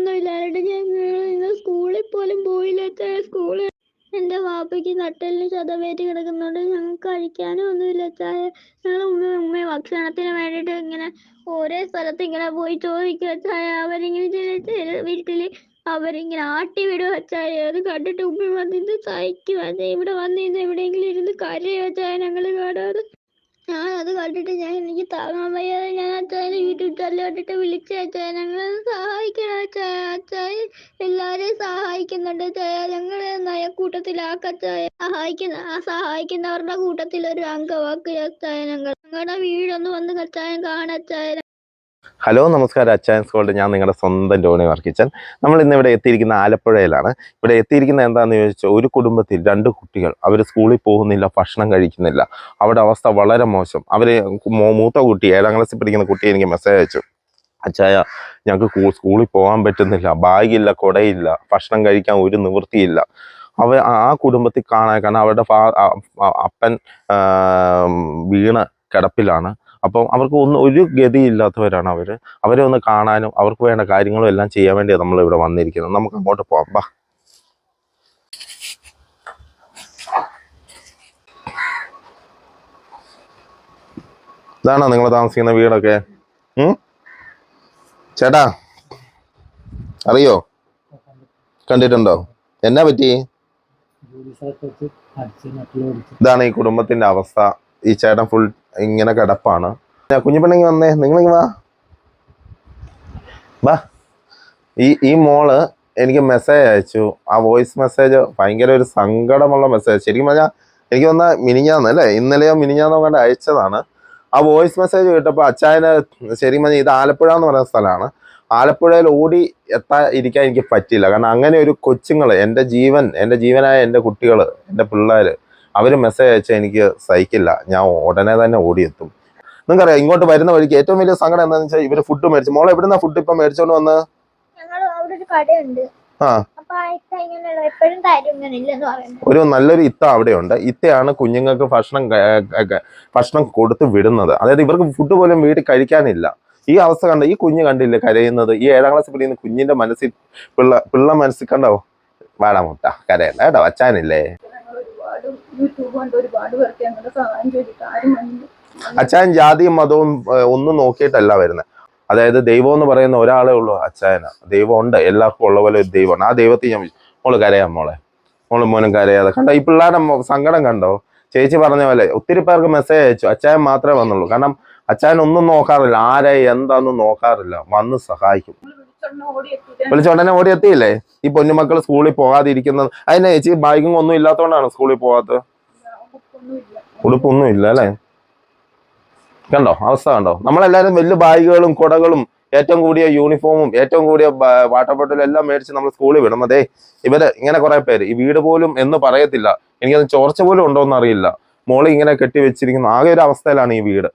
ഒന്നും ഇല്ലാണ്ട് ഞങ്ങൾ സ്കൂളിൽ പോലും പോയില്ലാത്ത സ്കൂൾ എന്റെ വാപ്പയ്ക്ക് നട്ടലിന് ചതവേറ്റ് കിടക്കുന്നുണ്ട് ഞങ്ങൾക്ക് കഴിക്കാനും ഒന്നുമില്ലാത്ത ഞങ്ങൾ ഉമ്മ ഉമ്മ ഭക്ഷണത്തിന് വേണ്ടിയിട്ട് ഇങ്ങനെ ഓരോ സ്ഥലത്ത് ഇങ്ങനെ പോയി ചോദിക്കുക അവരിങ്ങനെ വീട്ടിൽ അവരിങ്ങനെ ആട്ടി വിടുവച്ചായ അത് കണ്ടിട്ട് ഉമ്മ വന്നിരുന്ന് സഹിക്കുവാ ഇവിടെ വന്നിരുന്ന് എവിടെയെങ്കിലും ഇരുന്ന് കരയും. അച്ചായ ഞങ്ങൾ കാണാതെ ഞാൻ അത് കണ്ടിട്ട് ഞാൻ എനിക്ക് താങ്ങാൻ വയ്യാതെ ഞാൻ അച്ചായനെ യൂട്യൂബ് ചാനൽ കണ്ടിട്ട് വിളിച്ച അച്ചായ ഞങ്ങളെ സഹായിക്കണം അച്ചായ. അച്ചായ എല്ലാരെയും സഹായിക്കുന്നുണ്ട്. അച്ചായ ഞങ്ങളെ നയക്കൂട്ടത്തിലാക്കച്ചായ സഹായിക്കുന്ന ആ സഹായിക്കുന്നവരുടെ കൂട്ടത്തിൽ ഒരു അംഗമാക്കി അച്ചായ ഞങ്ങൾ. ഞങ്ങളുടെ വീടൊന്ന് വന്ന് കച്ചായ കാണച്ചായ ഹലോ നമസ്കാരം. അച്ചായൻസ് ഗോൾഡ് ഞാൻ നിങ്ങളുടെ സ്വന്തം ടോണി വർക്കിച്ചൻ നമ്മൾ ഇന്ന് ഇവിടെ എത്തിയിരിക്കുന്ന ആലപ്പുഴയിലാണ്. ഇവിടെ എത്തിയിരിക്കുന്നത് എന്താണെന്ന് ചോദിച്ചാൽ ഒരു കുടുംബത്തിൽ രണ്ട് കുട്ടികൾ. അവർ സ്കൂളിൽ പോകുന്നില്ല ഭക്ഷണം കഴിക്കുന്നില്ല. അവരുടെ അവസ്ഥ വളരെ മോശം. അവർ മൂത്ത കുട്ടി ഏഴാം ക്ലാസ്സിൽ പഠിക്കുന്ന കുട്ടി എനിക്ക് മെസ്സേജ് അയച്ചു. അച്ചായ ഞങ്ങൾക്ക് സ്കൂളിൽ പോകാൻ പറ്റുന്നില്ല. ബാഗില്ല കുടയില്ല. ഭക്ഷണം കഴിക്കാൻ ഒരു നിവൃത്തിയില്ല. അവ ആ കുടുംബത്തിൽ കാണാൻ കാരണം അവരുടെ അപ്പൻ വീണ് കിടപ്പിലാണ്. അപ്പം അവർക്ക് ഒന്നും ഒരു ഗതിയില്ലാത്തവരാണ് അവർ അവരെ ഒന്ന് കാണാനും അവർക്ക് വേണ്ട കാര്യങ്ങളും എല്ലാം ചെയ്യാൻ വേണ്ടിയാണ് നമ്മൾ ഇവിടെ വന്നിരിക്കുന്നത്. നമുക്ക് അങ്ങോട്ട് പോകാം ബാ ഇതാണോ നിങ്ങൾ താമസിക്കുന്ന വീടൊക്കെ? ചേട്ടാ അറിയോ? കണ്ടിട്ടുണ്ടോ? എന്നാ പറ്റി? ഇതാണ് ഈ കുടുംബത്തിന്റെ അവസ്ഥ. ഈ ചേട്ടൻ ഫുൾ ഇങ്ങനെ കിടപ്പാണ്. കുഞ്ഞുപെണ്ണെങ്കി വന്നേ. നിങ്ങൾ വാ. വാ. ഈ ഈ മോൾ എനിക്ക് മെസ്സേജ് അയച്ചു. ആ വോയിസ് മെസ്സേജ് ഭയങ്കര ഒരു സങ്കടമുള്ള മെസ്സേജ് ശരിക്കും പറഞ്ഞാൽ എനിക്ക് വന്ന മിനിഞ്ഞാന്ന് അല്ലേ? ഇന്നലെയോ മിനിഞ്ഞാന്നോ കണ്ട് അയച്ചതാണ്. ആ വോയിസ് മെസ്സേജ് കേട്ടപ്പോൾ അച്ചായന് ശരിക്കും പറഞ്ഞാൽ ഇത് ആലപ്പുഴ എന്ന് പറയുന്ന സ്ഥലമാണ്. ആലപ്പുഴയിൽ ഓടി എത്താൻ ഇരിക്കാൻ എനിക്ക് പറ്റില്ല കാരണം അങ്ങനെ ഒരു കൊച്ചുങ്ങൾ എന്റെ ജീവൻ എന്റെ ജീവനായ എന്റെ കുട്ടികൾ എന്റെ പിള്ളേർ അവർ മെസ്സേജ് അയച്ചാൽ എനിക്ക് സഹിക്കില്ല. ഞാൻ ഉടനെ തന്നെ ഓടിയെത്തും. നിങ്ങൾക്കറിയാം ഇങ്ങോട്ട് വരുന്ന വഴിക്ക് ഏറ്റവും വലിയ സങ്കടം എന്താണെന്ന് വെച്ചാൽ ഇവർ ഫുഡ് മേടിച്ചു. മോളെ എവിടുന്ന ഫുഡ് ഇപ്പം മേടിച്ചോണ്ട് വന്ന്? ആ. ഒരു നല്ലൊരു ഇത്ത അവിടെയുണ്ട്. ഇത്തയാണ് കുഞ്ഞുങ്ങൾക്ക് ഭക്ഷണം ഭക്ഷണം കൊടുത്ത് വിടുന്നത്. അതായത് ഇവർക്ക് ഫുഡ് പോലും വീട്ടിൽ കഴിക്കാനില്ല. ഈ അവസ്ഥ കണ്ട ഈ കുഞ്ഞ് കണ്ടില്ലേ കരയുന്നത്? ഈ ഏഴാം ക്ലാസ് പഠിക്കുന്ന കുഞ്ഞിന്റെ മനസ്സിൽ പിള്ള പിള്ള മനസ്സിൽ കണ്ടോ? വാടാ മുട്ട കരയണ്ട കേട്ടോ ഒരുപാട് യൂട്യൂബ് കൊണ്ട് ഒരുപാട് പേർക്ക് ഞങ്ങളുടെ സഹായം ചെയ്തിട്ട് ആരും അച്ചായൻ ജാതിയും മതവും ഒന്നും നോക്കിയിട്ടല്ല വരുന്നത് അതായത് ദൈവം എന്ന് പറയുന്ന ഒരാളേ ഉള്ളൂ അച്ചായന ദൈവം ഉണ്ട് എല്ലാവർക്കും ഉള്ള പോലെ ഒരു ദൈവമാണ്. ആ ദൈവത്തെ ഞാൻ മോൾ കരയാം മോളെ. മോൾ മോനും കരയാതെ. കണ്ടോ ഈ പിള്ളേരുടെ മൊ- സങ്കടം കണ്ടോ? ചേച്ചി പറഞ്ഞ പോലെ ഒത്തിരി പേർക്ക് മെസ്സേജ് അയച്ചു. അച്ചായൻ മാത്രമേ വന്നുള്ളൂ. കാരണം അച്ചായൻ ഒന്നും നോക്കാറില്ല. ആരെ എന്താന്നും നോക്കാറില്ല. വന്ന് സഹായിക്കും. വിളിച്ചോണ്ട് ഓടി എത്തിയിട്ട് വിളിച്ചോണ്ടനെ ഓടി എത്തിയില്ലേ ഈ പൊന്നുമക്കൾ സ്കൂളിൽ പോകാതിരിക്കുന്നത്. അതിനെ ചേച്ചി ബൈക്കും ഒന്നും ഇല്ലാത്തതുകൊണ്ടാണ് സ്കൂളിൽ പോകാത്തത്? ഉടുപ്പൊന്നും ഇല്ല അല്ലേ? കണ്ടോ? അവസ്ഥ കണ്ടോ? നമ്മളെല്ലാരും വലിയ ബാഗുകളും കുടകളും ഏറ്റവും കൂടിയ യൂണിഫോമും ഏറ്റവും കൂടിയ വാട്ടർ ബോട്ടിലും എല്ലാം മേടിച്ച് നമ്മൾ സ്കൂളിൽ വിടും അതെ ഇവർ ഇങ്ങനെ കുറെ പേര് ഈ വീട് പോലും എന്ന് പറയത്തില്ല. എനിക്കത് ചോർച്ച പോലും ഉണ്ടോന്ന് അറിയില്ല. മോൾ ഇങ്ങനെ കെട്ടി വെച്ചിരിക്കുന്ന ആകെ ഒരു അവസ്ഥയിലാണ് ഈ വീട്.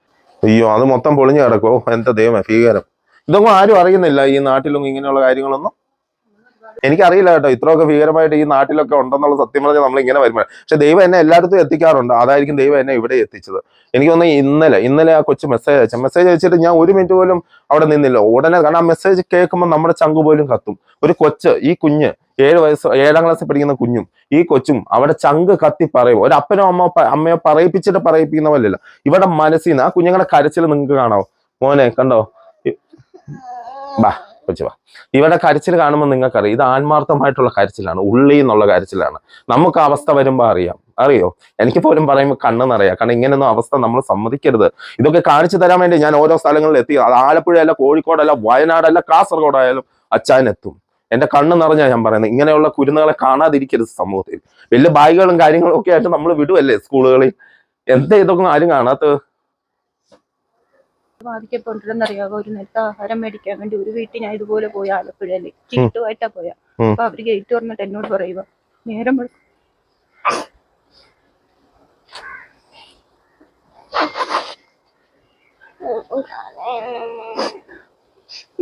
അയ്യോ അത് മൊത്തം പൊളിഞ്ഞു കിടക്കുമോ എന്താ ദൈവമേ ഭീകരം. ഇതൊന്നും ആരും അറിയുന്നില്ല ഈ നാട്ടിലും ഇങ്ങനെയുള്ള കാര്യങ്ങളൊന്നും. എനിക്കറിയില്ല കേട്ടോ. ഇത്രയൊക്കെ ഭീകരമായിട്ട് ഈ നാട്ടിലൊക്കെ ഉണ്ടെന്നുള്ള സത്യം പറഞ്ഞാൽ നമ്മൾ ഇങ്ങനെ വരുമ്പോൾ പക്ഷെ ദൈവം എന്നെ എല്ലായിടത്തും എത്തിക്കാറുണ്ട്. അതായിരിക്കും ദൈവം എന്നെ ഇവിടെ എത്തിച്ചത്. എനിക്ക് തോന്നുന്നു ഇന്നലെ ഇന്നലെ ആ കൊച്ചു മെസ്സേജ് അയച്ച. മെസ്സേജ് അയച്ചിട്ട് ഞാൻ ഒരു മിനിറ്റ് പോലും അവിടെ നിന്നില്ല. ഉടനെ കാരണം ആ മെസ്സേജ് കേൾക്കുമ്പോൾ നമ്മുടെ ചങ്ക് പോലും കത്തും. ഒരു കൊച്ച് ഈ കുഞ്ഞ് ഏഴ് വയസ്സ് ഏഴാം ക്ലാസ്സിൽ പഠിക്കുന്ന കുഞ്ഞും ഈ കൊച്ചും അവിടെ ചങ്ക് കത്തി പറയും. ഒരു അപ്പനോ അമ്മോ അമ്മയോ പറയിപ്പിച്ചിട്ട് പറയിപ്പിക്കുന്ന പോലെയല്ല ഇവിടെ മനസ്സിൽ നിന്ന് ആ കുഞ്ഞുങ്ങളുടെ കരച്ചിൽ നിങ്ങൾക്ക് കാണാവോ? മോനെ കണ്ടോ? ബാ. കൊച്ചു വാ ഇവരുടെ കരച്ചിൽ കാണുമ്പോൾ നിങ്ങൾക്കറിയാം ഇത് ആത്മാർത്ഥമായിട്ടുള്ള കരച്ചിലാണ് ഉള്ളി എന്നുള്ള കരച്ചിലാണ്. നമുക്ക് അവസ്ഥ വരുമ്പോൾ അറിയാം. അറിയോ? എനിക്ക് പോലും പറയുമ്പോൾ കണ്ണ് നിറയാം. കാരണം ഇങ്ങനെയൊന്നും അവസ്ഥ നമ്മൾ സമ്മതിക്കരുത്. ഇതൊക്കെ കാണിച്ചു തരാൻ വേണ്ടി ഞാൻ ഓരോ സ്ഥലങ്ങളിൽ എത്തി. ആലപ്പുഴയല്ല കോഴിക്കോടല്ല വയനാടല്ല കാസർഗോഡായാലും അച്ചാനെത്തും എന്റെ കണ്ണ് നിറഞ്ഞാ ഞാൻ പറയുന്നത്. ഇങ്ങനെയുള്ള കുരുന്നുകളെ കാണാതിരിക്കരുത് സമൂഹത്തിൽ. വലിയ ബാഗുകളും കാര്യങ്ങളും ഒക്കെ ആയിട്ട് നമ്മൾ വിടുവല്ലേ സ്കൂളുകളിൽ? എന്താ ഇതൊക്കെ ആരും കാണാത്തത്? ബാധിക്കപ്പെട്ടിരുന്നറിയാവോ ഒരു നേരത്തെ ആഹാരം മേടിക്കാൻ വേണ്ടി ഒരു വീട്ടിൽ ഞാൻ ഇതുപോലെ പോയ ആലപ്പുഴയിൽ ചീട്ടുമായിട്ടാ പോയ. അപ്പൊ അവർ ഗേറ്റ് തുറന്നിട്ട് എന്നോട് പറയുക നേരം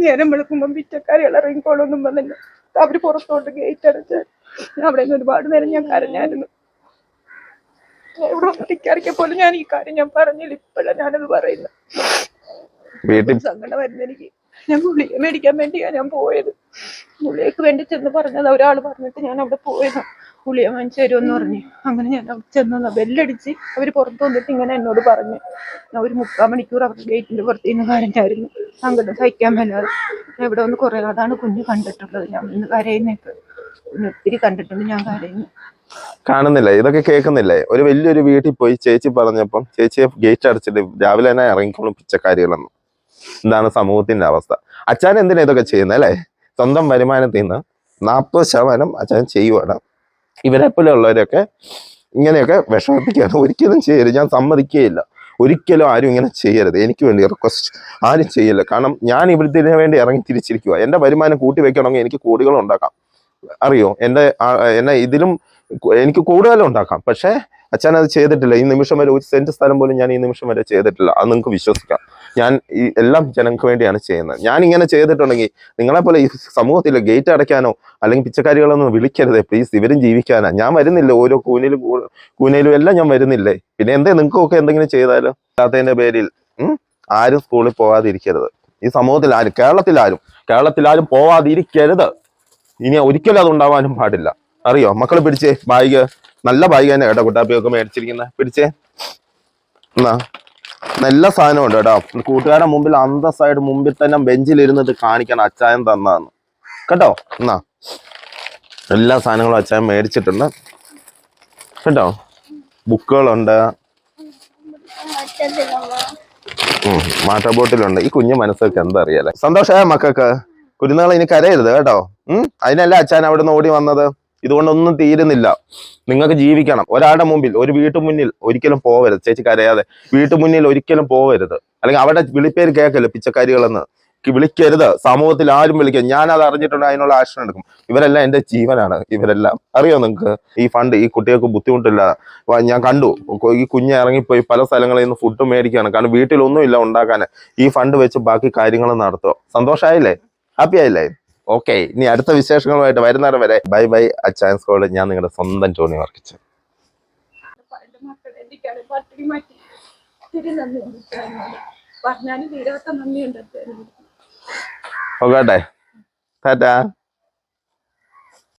നേരം വെളുക്കുമ്പം പിറ്റക്കാരി ഇറങ്ങിക്കോളൊന്നും വന്നില്ല. അവർ പുറത്തോട്ട് ഗേറ്റ് അടച്ച് ഞാൻ അവിടെ നിന്ന് ഒരുപാട് നേരം ഞാൻ കരഞ്ഞായിരുന്നു. ഇവിടെ ഒറ്റയ്ക്കിറക്കിയ പോലും ഞാൻ ഈ കാര്യം ഞാൻ പറഞ്ഞില്ല. ഇപ്പോഴാണ് ഞാനത് പറയുന്നത്. വീട്ടിൽ സങ്കടം വരുന്ന എനിക്ക്. ഞാൻ ഗുളിക മേടിക്കാൻ വേണ്ടിയാ ഞാൻ പോയത്. ഗുളികക്ക് വേണ്ടി ചെന്ന് പറഞ്ഞത് ഒരാൾ പറഞ്ഞിട്ട് ഞാൻ അവിടെ പോയത്. ഗുളിക വാങ്ങിച്ചു തരുമെന്ന് പറഞ്ഞു. അങ്ങനെ ഞാൻ അവിടെ ചെന്ന് ബെല്ലടിച്ച് അവർ പുറത്ത് വന്നിട്ട് ഇങ്ങനെ എന്നോട് പറഞ്ഞു. ഞാൻ ഒരു മുക്കാൽ മണിക്കൂർ അവരുടെ ഗേറ്റിന്റെ പുറത്ത് നിന്ന് കരഞ്ഞായിരുന്നു. സങ്കടം സഹിക്കാൻ മേലാതെ. ഞാൻ ഇവിടെ ഒന്ന് കുറേ അതാണ് കുഞ്ഞ് കണ്ടിട്ടുള്ളത്. ഞാൻ ഇന്ന് കരയുന്നേക്ക് കുഞ്ഞ് ഒത്തിരി കണ്ടിട്ടുണ്ട് ഞാൻ കരയുന്നു. കാണുന്നില്ല? ഇതൊക്കെ കേൾക്കുന്നില്ലേ? ഒരു വലിയൊരു വീട്ടിൽ പോയി ചേച്ചി പറഞ്ഞപ്പം ചേച്ചിയെ ഗേറ്റ് അടച്ചിട്ട് രാവിലെ തന്നെ ഇറങ്ങിക്കോളും പിച്ചക്കാരികളെന്ന്. എന്താണ് സമൂഹത്തിന്റെ അവസ്ഥ? അച്ഛൻ എന്തിനാ ഇതൊക്കെ ചെയ്യുന്നത് അല്ലേ? സ്വന്തം വരുമാനത്തിൽ നിന്ന് നാൽപ്പത് ശതമാനം അച്ഛൻ ചെയ്യുവാണ്. ഇവരെ പോലെ ഉള്ളവരൊക്കെ ഇങ്ങനെയൊക്കെ വിഷമിപ്പിക്കുകയാണ്. ഒരിക്കലും ചെയ്യരുത്. ഞാൻ സമ്മതിക്കുകയില്ല. ഒരിക്കലും ആരും ഇങ്ങനെ ചെയ്യരുത്. എനിക്ക് വേണ്ടി റിക്വസ്റ്റ് ആരും ചെയ്യില്ല. കാരണം ഞാൻ ഇവിടുത്തെ വേണ്ടി ഇറങ്ങി തിരിച്ചിരിക്കുക എന്റെ വരുമാനം കൂട്ടി വെക്കണമെങ്കിൽ എനിക്ക് കോടികൾ ഉണ്ടാക്കാം. അറിയോ? എന്റെ എന്നെ ഇതിലും എനിക്ക് കൂടുതലും ഉണ്ടാക്കാം. പക്ഷേ അച്ഛൻ അത് ചെയ്തിട്ടില്ല. ഈ നിമിഷം വരെ ഒരു സെന്റ് സ്ഥലം പോലും ഞാൻ ഈ നിമിഷം വരെ ചെയ്തിട്ടില്ല. അത് നിങ്ങൾക്ക് വിശ്വസിക്കാം. ഞാൻ ഈ എല്ലാം ജനങ്ങൾക്ക് വേണ്ടിയാണ് ചെയ്യുന്നത്. ഞാൻ ഇങ്ങനെ ചെയ്തിട്ടുണ്ടെങ്കിൽ നിങ്ങളെ പോലെ ഈ സമൂഹത്തിൽ ഗേറ്റ് അടയ്ക്കാനോ അല്ലെങ്കിൽ പിച്ചക്കാരികളൊന്നും വിളിക്കരുത്. പ്ലീസ് ഇവരും ജീവിക്കാനാ. ഞാൻ വരുന്നില്ല? ഓരോ കൂനയിലും കൂനയിലും എല്ലാം ഞാൻ വരുന്നില്ലേ? പിന്നെ എന്തേ? നിങ്ങൾക്കൊക്കെ എന്തെങ്കിലും ചെയ്താലോ? അല്ലാത്തതിന്റെ പേരിൽ ആരും സ്കൂളിൽ പോവാതിരിക്കരുത്. ഈ സമൂഹത്തിൽ ആരും കേരളത്തിൽ ആരും പോവാതിരിക്കരുത്. ഇനി ഒരിക്കലും അത് ഉണ്ടാവാനും പാടില്ല. അറിയോ? മക്കളെ പിടിച്ചേ ബായിക നല്ല ബാഗ് തന്നെ കേട്ടോ കുട്ടാപ്പിയൊക്കെ മേടിച്ചിരിക്കുന്ന. പിടിച്ചേ. എന്നാ. നല്ല സാധനമുണ്ട് കേട്ടോ. കൂട്ടുകാരുടെ മുമ്പിൽ അന്തസ്സായിട്ട് മുമ്പിൽ തന്നെ ബെഞ്ചിൽ ഇരുന്നിട്ട് കാണിക്കണം അച്ചായൻ തന്നാന്ന്. കേട്ടോ? എന്നാ. എല്ലാ സാധനങ്ങളും അച്ചായൻ മേടിച്ചിട്ടുണ്ട്. കേട്ടോ? ബുക്കുകളുണ്ട്. വാട്ടർ ബോട്ടിലുണ്ട് ഈ കുഞ്ഞു മനസ്സൊക്കെ എന്താ അറിയാലേ സന്തോഷമായ മക്കൾക്ക്. കുരുന്നുകൾ ഇനി കരയരുത് കേട്ടോ. ഉം അതിനല്ല അച്ഛൻ നിന്ന് ഓടി വന്നത്? ഇതുകൊണ്ടൊന്നും തീരുന്നില്ല. നിങ്ങൾക്ക് ജീവിക്കണം. ഒരാളുടെ മുമ്പിൽ ഒരു വീട്ടു മുന്നിൽ ഒരിക്കലും പോവരുത്. ചേച്ചി കരയാതെ. വീട്ടു മുന്നിൽ ഒരിക്കലും പോവരുത്. അല്ലെങ്കിൽ അവിടെ വിളിപ്പേര് കേൾക്കല്ലോ പിച്ചക്കാരികളെന്ന്? ക്ക് വിളിക്കരുത്. സമൂഹത്തിൽ ആരും വിളിക്കരുത്. ഞാൻ അത് അറിഞ്ഞിട്ടുണ്ട് അതിനുള്ള ആക്ഷൻ എടുക്കും. ഇവരെല്ലാം എന്റെ ജീവനാണ്. ഇവരെല്ലാം. അറിയോ നിങ്ങൾക്ക്? ഈ ഫണ്ട് ഈ കുട്ടികൾക്ക് ബുദ്ധിമുട്ടില്ല. ഞാൻ കണ്ടു. ഈ കുഞ്ഞ് ഇറങ്ങിപ്പോയി പല സ്ഥലങ്ങളിൽ നിന്ന് ഫുഡ് മേടിക്കുകയാണ്. കാരണം വീട്ടിലൊന്നുമില്ല ഉണ്ടാക്കാൻ. ഈ ഫണ്ട് വെച്ച് ബാക്കി കാര്യങ്ങൾ നടത്തുക. സന്തോഷമായില്ലേ? ഹാപ്പി ആയില്ലേ? ഓക്കെ ഇനി അടുത്ത വിശേഷങ്ങളുമായിട്ട് വരുന്നേരം വരെ ബൈ ബൈ അച്ചാൻസ് കോളിൽ ഞാൻ നിങ്ങളുടെ സ്വന്തം ടോണി വർക്കിച്ച്. പറഞ്ഞാലും തീരാത്ത നന്ദിയുണ്ട്. Okay tata.